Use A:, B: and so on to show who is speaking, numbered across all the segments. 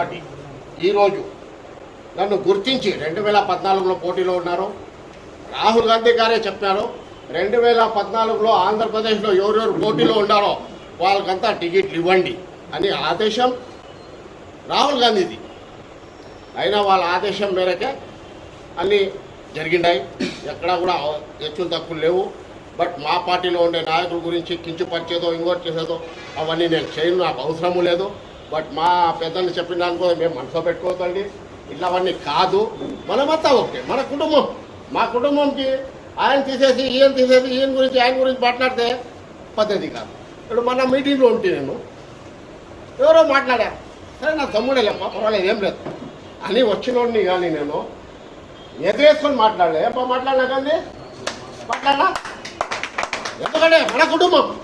A: Party. ఈరోజు నన్ను గుర్తించి రెండు వేల పద్నాలుగులో పోటీలో ఉన్నారు. రాహుల్ గాంధీ గారే చెప్పారు రెండు వేల పద్నాలుగులో ఆంధ్రప్రదేశ్లో ఎవరెవరు పోటీలో ఉన్నారో వాళ్ళకంతా టికెట్లు ఇవ్వండి అని ఆదేశం రాహుల్ గాంధీది. అయినా వాళ్ళ ఆదేశం మేరకే అన్నీ జరిగినాయి ఎక్కడా కూడా హెచ్చులు తక్కువ లేవు. బట్ మా పార్టీలో ఉండే నాయకుల గురించి కించుపరిచేదో ఇంకోటి చేసేదో అవన్నీ నేను చేయను నాకు అవసరము లేదు. బట్ మా పెద్దలు చెప్పిన దానికో మేము మనసులో పెట్టుకోవద్దండి. ఇట్లా అవన్నీ కాదు. మనమంతా ఓకే. మన కుటుంబం. మా కుటుంబంకి ఆయన తీసేసి ఈయన తీసేసి ఈయన గురించి ఆయన గురించి మాట్లాడితే పద్ధతి కాదు. ఇప్పుడు మన మీటింగ్లో ఉంటే నేను ఎవరో మాట్లాడా? సరే నా తమ్ముడే పర్వాలేదు ఏం లేదు. అని వచ్చినోడిని కానీ నేను ఎదురేసుకొని మాట్లాడలే. ఎప్పుడు మాట్లాడినా కానీ మాట్లాడనా ఎందుకంటే మన కుటుంబం.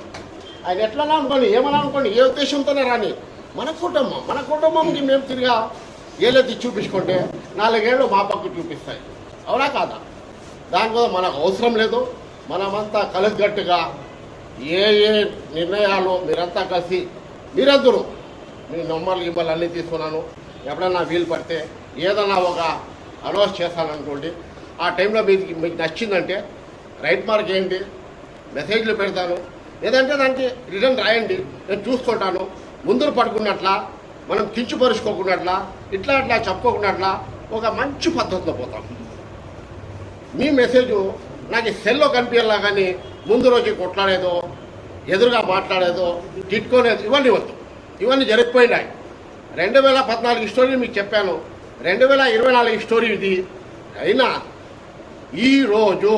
A: ఆయన ఎట్లా అనుకోండి ఏమన్నా అనుకోండి ఏ ఉద్దేశంతోనే రాని మన కుటుంబం మన కుటుంబంకి మేము తిరిగా ఏలెత్తి చూపించుకుంటే నాలుగేళ్ళు మా పక్క చూపిస్తాయి. అవునా కాదా? దానికోసం మనకు అవసరం లేదు. మనమంతా కలిసిగట్టుగా ఏ ఏ నిర్ణయాలు మీరంతా కలిసి మీరందరూ మీ నమ్మలు గిమ్మలు అన్నీ తీసుకున్నాను. ఎప్పుడన్నా వీలు పడితే ఏదన్నా ఒక అనౌన్స్ చేస్తాననుకోండి ఆ టైంలో మీకు మీకు నచ్చిందంటే రైట్ మార్క్ చేయండి మెసేజ్లు పెడతాను. లేదంటే దానికి రిటర్న్ రాయండి నేను చూసుకుంటాను. ముందర పడుకున్నట్లా మనం కించుపరుచుకోకున్నట్లా ఇట్లా అట్లా చెప్పుకోకున్నట్లా ఒక మంచి పద్ధతిలో పోతాం. మీ మెసేజ్ నాకు సెల్లో కనిపించాలా కానీ ముందు రోజు కొట్లాడేదో ఎదురుగా మాట్లాడేదో తిట్టుకోలేదు ఇవన్నీ వద్దు. ఇవన్నీ జరిగిపోయినాయి. రెండు వేల పద్నాలుగు స్టోరీ మీకు చెప్పాను. రెండు వేల ఇరవై నాలుగు స్టోరీ ఇది. అయినా ఈరోజు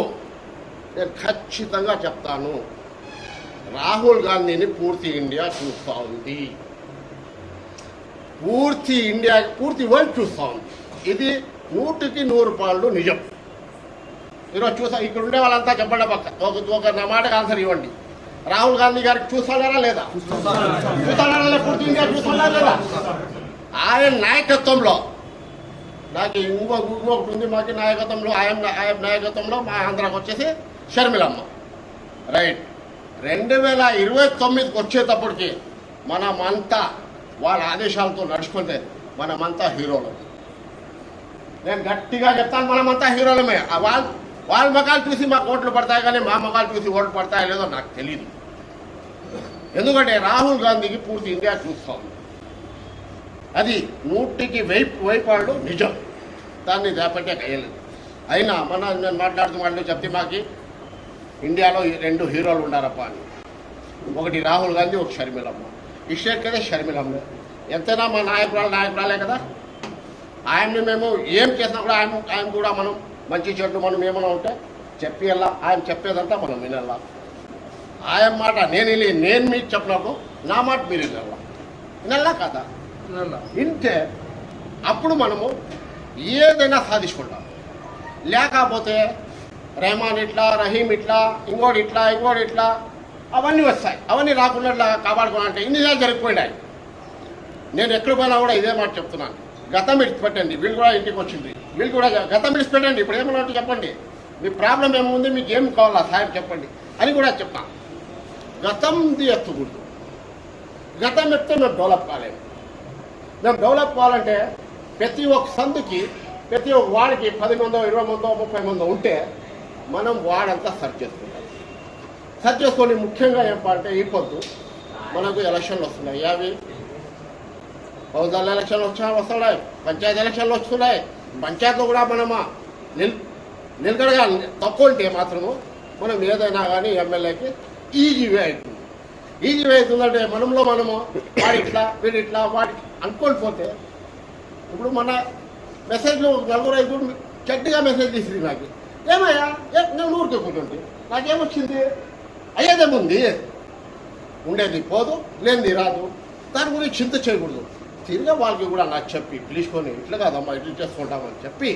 A: నేను ఖచ్చితంగా చెప్తాను. రాహుల్ గాంధీని పూర్తి ఇండియా చూస్తూ ఉంది. పూర్తి ఇండియా పూర్తి వరల్డ్ చూస్తూ ఉంది. ఇది నూటికి నూరు పాళ్ళు నిజం. ఈరోజు చూసా ఇక్కడ ఉండే వాళ్ళంతా చెప్పండి పక్క. ఒక ఒక నా మాటకు ఆన్సర్ ఇవ్వండి. రాహుల్ గాంధీ గారికి చూస్తాడారా లేదా? చూస్తాడారా లేదా? పూర్తి ఇండియా చూస్తాడా లేదా? ఆయన నాయకత్వంలో. నాకు ఇంకో ఇంకొకటి ఉంది మాకు నాయకత్వంలో ఆయన ఆయన నాయకత్వంలో మా ఆంధ్రాకి వచ్చేసి షర్మిలమ్మ. రైట్. రెండు వేల ఇరవై తొమ్మిదికి వచ్చేటప్పటికి మనమంతా వాళ్ళ ఆదేశాలతో నడుచుకుంటే మనమంతా హీరోలు. నేను గట్టిగా చెప్తాను మనమంతా హీరోలమే. వాళ్ళు వాళ్ళ వాళ్ళ చూసి మాకు ఓట్లు పడతాయి కానీ మా మగాలు చూసి ఓట్లు పడతాయో లేదో నాకు తెలియదు ఎందుకంటే రాహుల్ గాంధీకి పూర్తి ఇండియా చూస్తా. అది నూటికి వైపు వైపాడు నిజం. దాన్ని దాపట్టే కయ్యలేదు అయినా మన నేను మాట్లాడుతూ వాళ్ళు చెప్తే మాకు ఇండియాలో రెండు హీరోలు ఉండారప్ప అని. ఒకటి రాహుల్ గాంధీ ఒక షర్మిలమ్మ. ఇష్టం కదా షర్మిలమ్మ. ఎంతైనా మా నాయకురాలు నాయకురాలే కదా. ఆయన్ని మేము ఏం చేసినా కూడా ఆయన ఆయన కూడా మనం మంచి చెడ్డు మనం ఏమైనా ఉంటే చెప్పి వెళ్ళా. ఆయన చెప్పేదంతా మనం వినాలా. ఆయన మాట నేను నేను మీకు చెప్పినప్పుడు నా మాట మీరు వినాలా? వినాలా కదా? వింటే అప్పుడు మనము ఏదైనా సాధించుకుంటాం. లేకపోతే రెహమాన్ ఇట్లా రహీం ఇట్లా ఇంకోటి ఇట్లా ఇంకోటి ఇట్లా అవన్నీ వస్తాయి. అవన్నీ రాకుండా ఇట్లా కాపాడుకోవాలంటే ఇన్ని నెలలు జరిగిపోయినాయి. నేను ఎక్కడ పోయినా కూడా ఇదే మాట చెప్తున్నాను. గతం విడిచిపెట్టండి. వీళ్ళు కూడా ఇంటికి వచ్చింది. వీళ్ళు కూడా గతం విడిచిపెట్టండి. ఇప్పుడు ఏమన్నా చెప్పండి. మీ ప్రాబ్లం ఏముంది? మీకు ఏం కావాలా? సాయం చెప్పండి. అని కూడా చెప్తాను. గతంది ఎత్తకూడదు గతం ఎత్తే మేము డెవలప్ కాలేము. మేము డెవలప్ కావాలంటే ప్రతి ఒక్క సందుకి ప్రతి ఒక్క వాడికి పది మందో ఇరవై మందో ముప్పై మందో ఉంటే మనం వాడంతా సర్చ్ చేసుకుంటాం. సర్చ్ చేసుకొని ముఖ్యంగా ఏంటంటే ఈ పొద్దు మనకు ఎలక్షన్లు వస్తున్నాయి. అవి హౌదాల ఎలక్షన్లు వచ్చా? వస్తున్నాయి. పంచాయతీ ఎలక్షన్లు వస్తున్నాయి. పంచాయతీలో కూడా మనమా? నిల్ నిలకడగా తక్కువ ఉంటే మాత్రము మనం ఏదైనా కానీ ఎమ్మెల్యేకి ఈజీవే అవుతుంది. ఈజీవే అవుతుందంటే మనంలో మనము వాడిట్లా ఇట్లా వీడి వాడి అనుకోని పోతే ఇప్పుడు మన మెసేజ్లు నలుగురు ఐదుగురు చెడ్డగా మెసేజ్ తీసింది నాకు. ఏమయ్యా? ఏ నేను ఊరికే కూర్చుంటే నాకేమొచ్చింది? అయ్యేదేముంది? ఉండేది పోదు లేనిది రాదు. దాని గురించి చింత చేయకూడదు. తిరిగి వాళ్ళకి కూడా నాకు చెప్పి పిలుచుకొని ఇట్లా కాదమ్మా ఇట్లా చేసుకుంటామని చెప్పి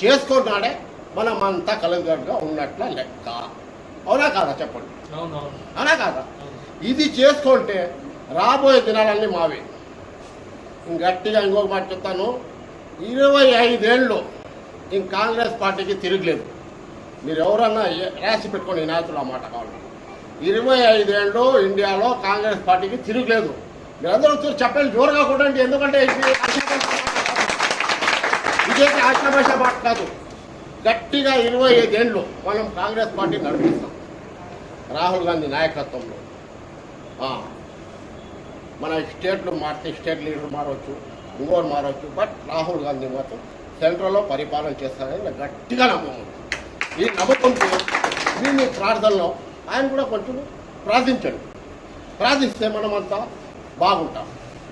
A: చేసుకున్నాడే మనం అంతా కలగట్టుగా ఉన్నట్ల లెక్క. అవునా కాదా చెప్పండి? అవునా కాదా? ఇది చేసుకుంటే రాబోయే దినాలన్నీ మావే. గట్టిగా ఇంకొక మాట చెప్తాను. ఇరవై ఐదేళ్ళు ఇంక కాంగ్రెస్ పార్టీకి తిరగలేదు. మీరు ఎవరన్నా రాసి పెట్టుకోండి ఈ నాయకులు ఆ కావాలి. ఇరవై ఐదేళ్ళు ఇండియాలో కాంగ్రెస్ పార్టీకి తిరగలేదు. మీరందరూ వచ్చి చెప్పండి జోరుగా కొట్టండి ఎందుకంటే ఇదే ఇదేంటి ఆశాభాష మాట కాదు. గట్టిగా ఇరవై ఐదేళ్ళు మనం కాంగ్రెస్ పార్టీ నడిపిస్తాం. రాహుల్ గాంధీ నాయకత్వంలో. మన స్టేట్లు మారితే స్టేట్ లీడర్ మారవచ్చు ఇంకోరు మారవచ్చు బట్ రాహుల్ గాంధీ మాత్రం సెంట్రల్లో పరిపాలన చేస్తారని గట్టిగా నమ్మకం ఉంది. ఈ నమ్మకంతో మీ మీ ప్రార్థనలో ఆయన కూడా కొంచెం ప్రార్థించండి. ప్రార్థిస్తే మనమంతా బాగుంటాం.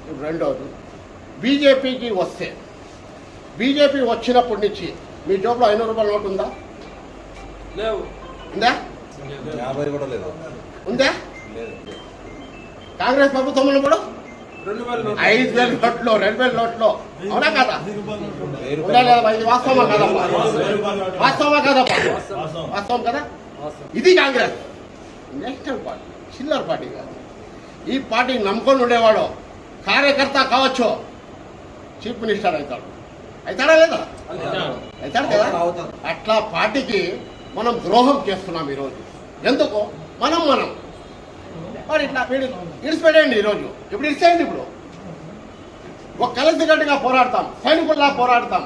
A: ఇప్పుడు రెండవది బీజేపీకి వస్తే బీజేపీ వచ్చినప్పటి నుంచి మీ జోబులో ఐనూరు రూపాయల నోటు ఉందా?
B: లేవు.
A: ఉందా?
C: యాభై కూడా లేదు.
A: ఉందా?
C: లేదు.
A: కాంగ్రెస్ ప్రభుత్వంలో కూడా. ఐదు వేల నోట్లో రెండు వేల నోట్లో. అవునా కదా? ఇది వాస్తవమా కదమ్మా వాస్తవమా కదమ్మా వాస్తవం. కదా? ఇది కాంగ్రెస్. నేషనల్ పార్టీ చిల్లర్ పార్టీ కాదు. ఈ పార్టీని నమ్ముకొని ఉండేవాడు కార్యకర్త కావచ్చు. చీఫ్ మినిస్టర్ అవుతాడు. అవుతాడా లేదా? అవుతాడు కదా. అట్లా పార్టీకి మనం ద్రోహం చేస్తున్నాం ఈరోజు. ఎందుకు? మనం మనం. వాడు ఇట్లా వీడు ఈరోజు. ఇప్పుడు ఇడిచేయండి ఇప్పుడు. ఒక కలిసికట్టుగా పోరాడతాం సైనికుల్లా పోరాడతాం.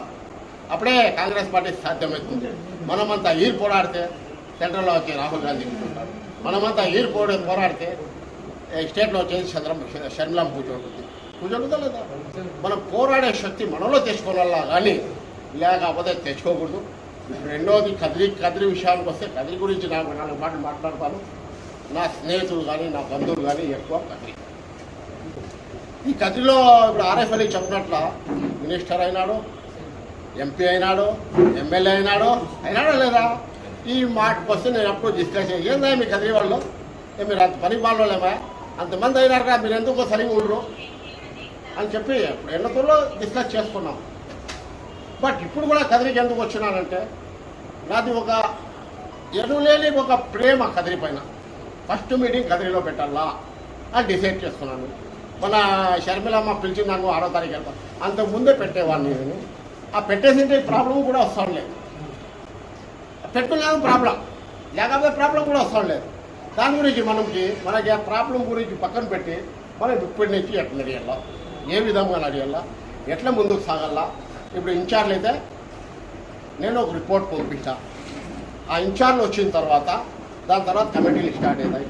A: అప్పుడే కాంగ్రెస్ పార్టీ సాధ్యమవుతుంది. మనమంతా ఈరు పోరాడితే సెంట్రల్లో వచ్చి రాహుల్ గాంధీ కూర్చుంటారు. మనమంతా ఈరు పోరా పోరాడితే స్టేట్లో వచ్చేసి చంద్రం షర్మిలాం పూజ కూర్చుంటుందా లేదా మనం పోరాడే శక్తి మనలో తెచ్చుకోవాలా కానీ లేకపోతే తెచ్చుకోకూడదు. రెండోది కదిరి కదిరి విషయానికి వస్తే కదిరి గురించి నాకు నాలుగు మాటలు మాట్లాడతాను. నా స్నేహితులు కానీ నా బంధువులు కానీ ఎక్కువ కదిరి ఈ కదిరిలో ఇప్పుడు ఆర్ఎఫ్ అలీ చెప్పినట్ల మినిస్టర్ అయినాడు ఎంపీ అయినాడు ఎమ్మెల్యే అయినాడు అయినాడా లేదా? ఈ మాట వస్తే నేను ఎప్పుడు డిస్కస్ ఏందా మీ కదిరి వాళ్ళు? మీరు అంత పని వాళ్ళేమా అంతమంది అయినారు కదా మీరు ఎందుకు సరిగా ఉండరు అని చెప్పి ఇప్పుడు ఎన్నతూరులో డిస్కస్ చేసుకున్నాం. బట్ ఇప్పుడు కూడా కదిరికి ఎందుకు వచ్చినానంటే నాది ఒక ఎనులేని ఒక ప్రేమ కదిరి పైన. ఫస్ట్ మీటింగ్ గదిలో పెట్టాలా అని డిసైడ్ చేసుకున్నాను మన షర్మిలమ్మ పిలిచిందాను ఆరో తారీఖు వెళ్తాను అంతకు ముందే పెట్టేవాడిని నేను. ఆ పెట్టేసింటే ప్రాబ్లం కూడా వస్తాం లేదు. పెట్టుకున్నాను ప్రాబ్లం. లేకపోతే ప్రాబ్లం కూడా వస్తాం లేదు. దాని గురించి మనకి మనకి ఆ ప్రాబ్లం గురించి పక్కన పెట్టి మనం ఇప్పటి నుంచి ఎట్లా నడియాలా? ఏ విధంగా నడియాలా? ఎట్లా ముందుకు సాగాలా? ఇప్పుడు ఇన్ఛార్జ్ అయితే నేను ఒక రిపోర్ట్ పంపించా. ఆ ఇన్ఛార్జ్ వచ్చిన తర్వాత దాని తర్వాత కమిటీలు స్టార్ట్ అవుతాయి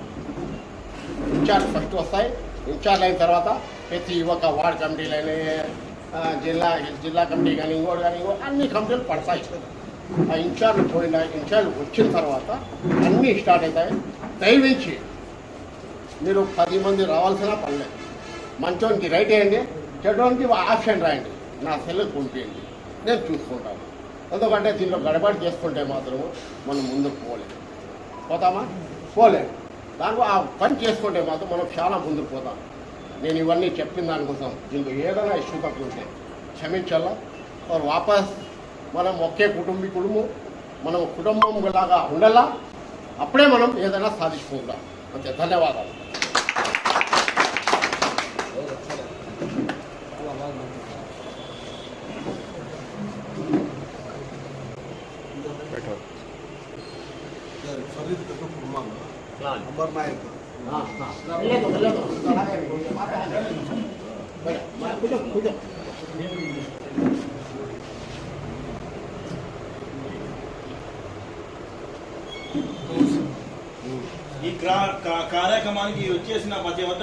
A: ఇన్ఛార్జ్ ఫస్ట్ వస్తాయి. ఇన్ఛార్జ్ అయిన తర్వాత ప్రతి ఒక్క వార్డ్ కమిటీలని జిల్లా జిల్లా కమిటీ కానీ ఇంకోటి కానీ ఇంకోటి అన్ని కమిటీలు పడతాయి. ఆ ఇన్ఛార్జ్ పోయిన ఇన్ఛార్జ్ వచ్చిన తర్వాత అన్నీ స్టార్ట్ అవుతాయి దయవించి మీరు పది మంది రావాల్సిన పనిలేదు మంచోనికి రైట్ వేయండి చెడ్డోనికి ఆప్షన్ రాయండి. నా సెల్లుకి పంపించండి నేను చూసుకుంటాను. ఎందుకంటే దీనిలో గడబడి చేసుకుంటే మాత్రం మనం ముందుకు పోలేదు పోతామా? పోలేము దాంట్లో ఆ పని చేసుకుంటే మాత్రం మనం చాలా ముందుకు పోతాం. నేను ఇవన్నీ చెప్పిన దానికోసం దీంట్లో ఏదైనా ఇష్యూ తక్కువ ఉంటే క్షమించాలా వాపస్ మనం ఒకే కుటుంబీకుడుము మనం కుటుంబం లాగా ఉండాలా? అప్పుడే మనం ఏదైనా సాధించుకుంటాం అంతే. ధన్యవాదాలు.
D: ఈ కార్యక్రమానికి వచ్చేసిన మధ్య వద్ద